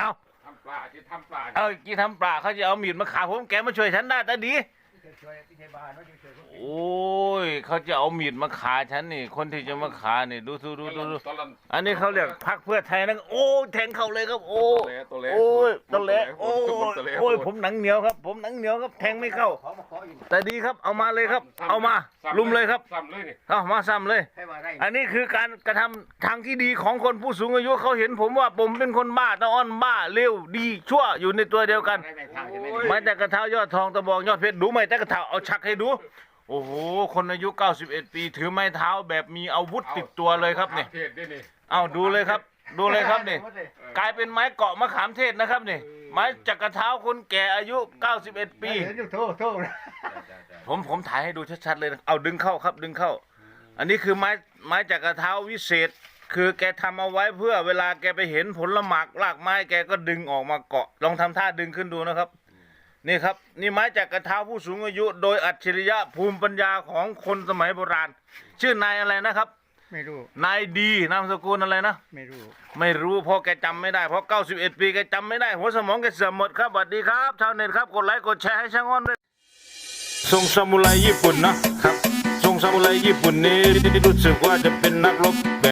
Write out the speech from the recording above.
เอาทำปลาจะทำปลาเอากี่ทำปลาเขาจะเอามีดมาขาผมแกมาช่วยฉันได้แต่ดีช่วยพี่เทบาลว่าจะช่วยเขาโอ้ยเขาจะเอามีดมาขาฉันนี่ คนที่จะมาขานี่ดูดูดูดูดูตอนนั้นอันนี้เขาเรียกพักเพื่อไทยนะโอ้แทงเข้าเลยครับ โอ้ตัวเล็กโอ้ ผมหนังเหนียวครับ ผมหนังเหนียวครับแทงไม่เข้า ขอมาขออยู่แต่ดีครับเอามาเลยครับ เอามาลุมเลยครับซ้ำเลยนี่เอามาซ้ำเลย ให้มาได้อันนี้คือการกระทำทางที่ดีของคนผู้สูงอายุเขาเห็นผมว่าผมเป็นคนบ้าตะอ้อนบ้าเร็วดีชั่วอยู่ในตัวเดียวกัน ได้ในทางใช่ไหมไม้แต่กระเท้ายอดทองตะบองยอดเพชรดูไหมแต่กระเท้าเอาชักให้ดู โอ้โห คนอายุ 91 ปี ถือไม้เท้าแบบมีอาวุธติดตัวเลยครับนี่เทศด้วยนี่เอาดูเลยครับ ดูเลยครับนี่กลายเป็นไม้เกาะมะขามเทศนะครับนี่ ไม้จักระเท้าคนแก่อายุ 91 ปีเห็นอยู่โทษโทษนะผมผมถ่ายให้ดูชัดๆเลยนะเอาดึงเข้าครับดึงเข้า อันนี้คือไม้ไม้จากกระเท้าวิเศษ คือแกทำเอาไว้เพื่อเวลาแกไปเห็นผลหมากรากไม้แกก็ดึงออกมาเกาะ ลองทำท่าดึงขึ้นดูนะครับ นี่ครับ นี่ไม้จากกระเท้าผู้สูงอายุ โดยอัจฉริยะภูมิปัญญาของคนสมัยโบราณ ชื่อนายอะไรนะครับ ไม่รู้ นายดีนามสกุลอะไรนะ ไม่รู้ ไม่รู้เพราะแกจำไม่ได้เพราะ 91 ปีแกจำไม่ได้ หัวสมองแกเสื่อมหมดครับสวัสดีครับชาวเน็ตครับกดไลค์กดแชร์ให้ช่างอ้อนด้วยทรงซามูไรญี่ปุ่นนะครับทรงซามูไรญี่ปุ่นนี้รู้สึกว่าจะเป็นนักรบแบบ